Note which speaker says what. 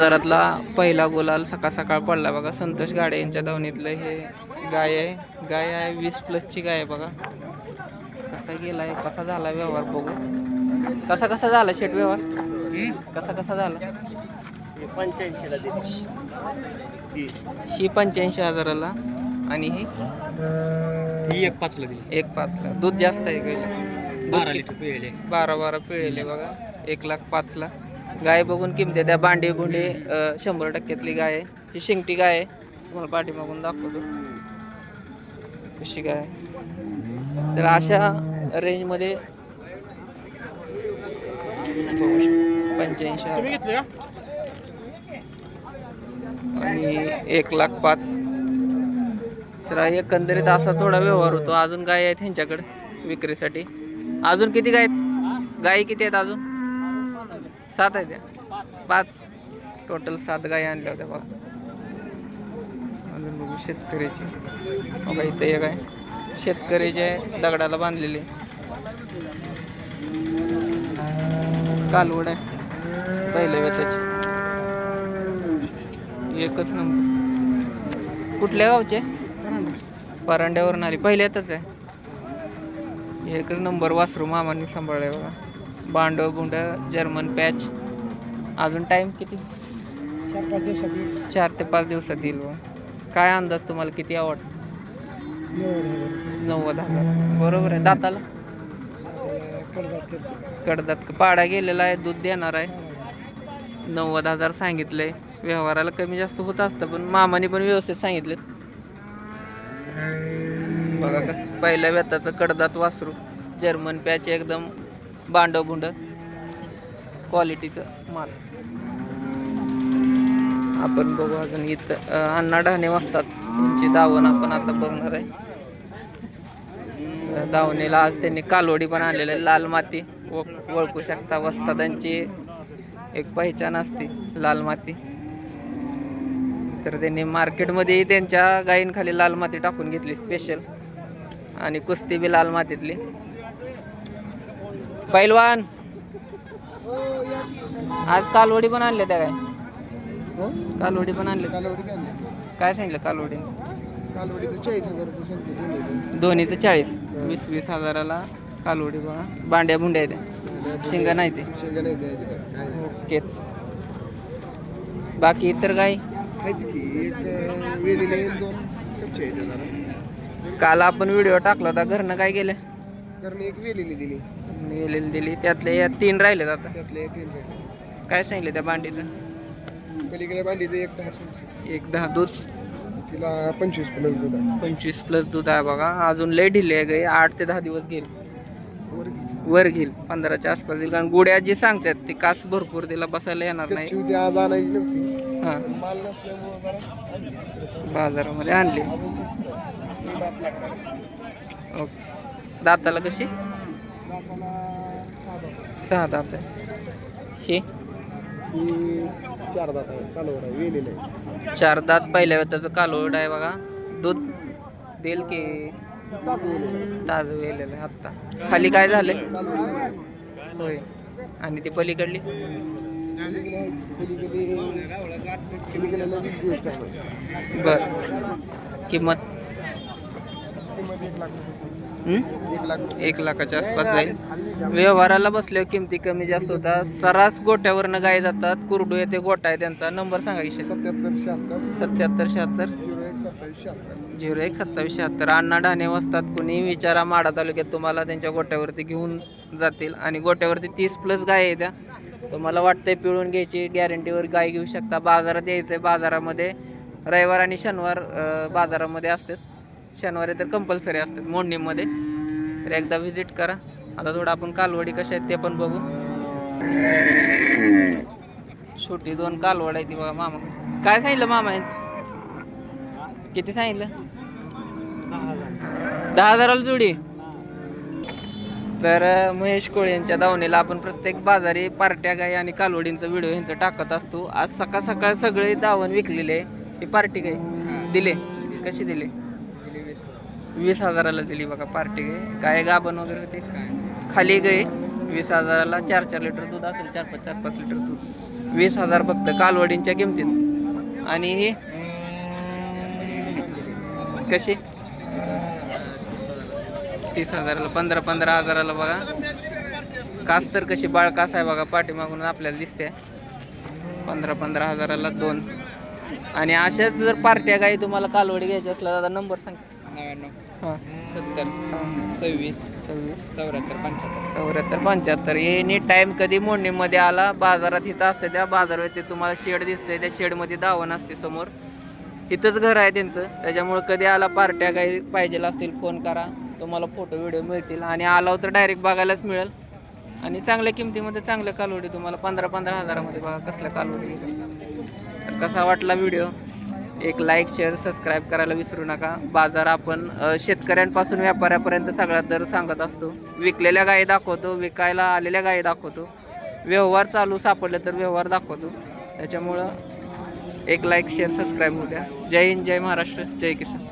Speaker 1: बाजारातला पहिला गुलाल सकाळ सकाळ पडला बघा. संतोष गाडे यांच्या दावणीतलं हे गाय आहे. गाय आहे वीस प्लसची गाय आहे बघा. कसा गेलाय कसा झाला व्यवहार बघू. कसा कसा झाला शेट व्यवहार? कसा कसा झाला?
Speaker 2: पंच्याऐंशीला दिली. ही
Speaker 1: ही पंच्याऐंशी हजाराला आणि ही?
Speaker 2: ही एक पाचला दिली.
Speaker 1: एक पाचला. दूध जास्त आहे गायला
Speaker 2: बारा लिटर पिळले.
Speaker 1: बारा बारा पिळेले बघा. एक लाख पाचला. गाय बघून किमती त्या बांडे बुंडे शंभर टक्क्यातली गाय आहे. ही शिंगटी गाय आहे. तुम्हाला पाठीमागून दाखवतो. कशी गाय. तर अशा रेंजमध्ये पंच्याऐंशी आणि एक लाख पाच. तर एकंदरीत असा थोडा व्यवहार होतो. अजून गाय आहेत ह्यांच्याकडे विक्रीसाठी. अजून किती गाय आहेत? गायी किती आहेत अजून? सात आहे त्या पाच. टोटल सात गाय आणल्या होत्या बघा. अजून बघू शेतकऱ्याची. बघा इथं एक आहे. शेतकऱ्याचे दगडाला बांधलेले. कालवड आहे. पहिल्या वेताची एकच नंबर. कुठल्या गावचे? परांड्यावरून आली. पहिल्यातच आहे. एकच नंबर वासरू मामांनी सांभाळले बघा. बांडव बुंड जर्मन पॅच अजून टाइम किती?
Speaker 2: चार पाच दिवसात
Speaker 1: चार ते पाच दिवसात येईल काय अंदाज तुम्हाला किती आवड? नव्वद हजार. बरोबर आहे. दाताला? कडदात पाडा गेलेला आहे दूध देणार आहे. नव्वद हजार सांगितलंय. व्यवहाराला कमी जास्त होत असतं पण मामाने पण व्यवस्थित सांगितले. बघा कसं पहिल्या व्यताचं कडदात वासरू. जर्मन पॅच एकदम भांडं भुंडं. क्वालिटीचं माल. आपण बघू अजून इथं अण्णा डहाणे वाजतात. त्यांची दावण आपण आता बघणार आहे. दावणीला आज त्यांनी कालवडी पण आणलेली आहे. लाल माती ओळखू शकता वस्तादांची एक पहिचान असते लाल माती. तर त्यांनी मार्केटमध्ये त्यांच्या गायींखाली लाल माती टाकून घेतली स्पेशल आणि कुस्ती बी लाल मातीतली. पैलवान. आज कालवडी पण आणल्या त्या काय? कालवडी पण आणले
Speaker 2: कालवडी काय
Speaker 1: काय सांगितलं कालवडी?
Speaker 2: कालवडीचं चाळीस हजार रुपये सांगते दोन्ही
Speaker 1: दोन्हीचं चाळीस. वीस वीस हजाराला कालवडी बघा. बांड्या बुंड्या आहेत शिंगा नाही ते.
Speaker 2: शेंगा नाही द्यायचे काय नाही.
Speaker 1: ओकेच. बाकी इतर काय?
Speaker 2: आहेत की एक अं, वेलीला येईल दोन कच्चे आहेत जरा
Speaker 1: काल आपण व्हिडिओ टाकला होता. घरनं काय केलं?
Speaker 2: कारण एक वेलीने दिली.
Speaker 1: नेलेली दिली. त्यातले या तीन राहिलेत आता
Speaker 2: त्यातले तीन राहिले.
Speaker 1: काय सांगितलं त्या बांडीचं
Speaker 2: पलीकडे भांडीचं एक दहा सांगते
Speaker 1: एक दहा दूध.
Speaker 2: तिला पंचवीस प्लस दूध आहे.
Speaker 1: पंचवीस प्लस दूध आहे बघा. अजून लय ढिले आहे गाई आठ ते दहा दिवस घेईल
Speaker 2: वर किती?
Speaker 1: वर घेईल पंधराच्या आसपास घेईल कारण गुड्या जी सांगतात ती कास भरपूर तिला बसायला येणार नाही.
Speaker 2: आज आणायची नव्हती.
Speaker 1: हां.
Speaker 2: माल नसल्यामुळे जरा
Speaker 1: बाजारामध्ये आणली.
Speaker 2: अजून लागणार.
Speaker 1: ओके. दाताला कशी?
Speaker 2: सहा दात आहे.
Speaker 1: हे?
Speaker 2: चार दात आहे कालवर आहे वेलेलं आहे
Speaker 1: चार दात पहिल्या वेताचं कालोड आहे बघा. दूध देईल की. ताजं वेलेलं आहे. आत्ता. खाली काय झालंय?
Speaker 2: कालवडी आहे.
Speaker 1: होय. आणि ती पलीकडली. बर. किंमत?
Speaker 2: एक
Speaker 1: लाखाच्या आसपास जाईल. व्यवहाराला बसल्यावर किमती कमी जास्त होतात. सरास गोट्यावरनं गाय जातात. कुरडू येते गोटा आहे त्यांचा. नंबर सांगा की
Speaker 2: सत्याहत्तर शहात्तर.
Speaker 1: सत्याहत्तर शहात्तर.
Speaker 2: झिरो एक सत्तावीस शहात्तर.
Speaker 1: अण्णा ढाणे वाजतात कुणी विचारा माडा तालुक्यात तुम्हाला त्यांच्या गोट्यावरती घेऊन जातील. आणि गोट्यावरती तीस प्लस गाय आहे त्या. तुम्हाला वाटतंय पिळून घ्यायची गॅरंटीवर गाय घेऊ शकता. बाजारात यायचं आहे बाजारामध्ये. रविवार आणि शनिवार बाजारामध्ये असतात. शनिवारी तर कंपल्सरी असतात मोडणीमध्ये तर एकदा व्हिजिट करा. आता थोडं आपण कालवडी कशा आहेत ते पण बघू. छोटी दोन कालवड आहे ती बघा मामा. काय सांगितलं मामा यांचं? किती सांगितलं? दहा हजाराला जुडी. तर महेश कोळे यांच्या दावणीला आपण प्रत्येक बाजारी पार्ट्या गाई आणि कालवडींचा व्हिडिओ यांचं टाकत असतो. आज सकाळ सकाळ सगळे दावण विकलेले. आहे पार्टी गाई दिले. कशी दिले? वीस हजाराला दिली बघा पार्टी. गाय काय गाभण वगैरे होते. खाली गाय वीस हजाराला चार चार लिटर दूध असेल चार पाच चार पाच लिटर दूध. वीस हजार फक्त कालवडींच्या किमतीत. आणि ही कशी? तीस हजाराला पंधरा पंधरा हजाराला बघा. कास तर कशी बाळ कास आहे बघा पाठीमागून आपल्याला दिसते. पंधरा पंधरा हजाराला दोन. आणि अशाच जर पार्ट्या गाई तुम्हाला कालवडी घ्यायची असल्या दादा नंबर सांग.
Speaker 2: नव्याण्णव.
Speaker 1: हां.
Speaker 2: सत्तर.
Speaker 1: हां.
Speaker 2: सव्वीस.
Speaker 1: सव्वीस.
Speaker 2: चौऱ्याहत्तर पंच्याहत्तर.
Speaker 1: चौऱ्याहत्तर पंच्याहत्तर. एनी टाइम कधी मोडणीमध्ये आला बाजारात इथं असते त्या बाजारात तुम्हाला शेड दिसतंय त्या शेडमध्ये दावण असते समोर. इथंच घर आहे त्यांचं. त्याच्यामुळे कधी आला पार्ट्या काही पाहिजे असतील फोन करा. तुम्हाला फोटो व्हिडिओ मिळतील. आणि आला तर डायरेक्ट बघायलाच मिळेल. आणि चांगल्या किमतीमध्ये चांगल्या कालवडी तुम्हाला पंधरा पंधरा हजारामध्ये बघा कसल्या कालवडी. तर कसा वाटला व्हिडिओ एक लाईक शेअर सबस्क्राईब करायला विसरू नका. बाजार आपण शेतकऱ्यांपासून व्यापाऱ्यापर्यंत सगळ्यात दर सांगत असतो. विकलेल्या गायी दाखवतो विकायला आलेल्या गायी दाखवतो. व्यवहार चालू सापडले तर व्यवहार दाखवतो. त्याच्यामुळं एक लाईक शेअर सबस्क्राईब होत्या जय हिंद जय महाराष्ट्र जय किसान.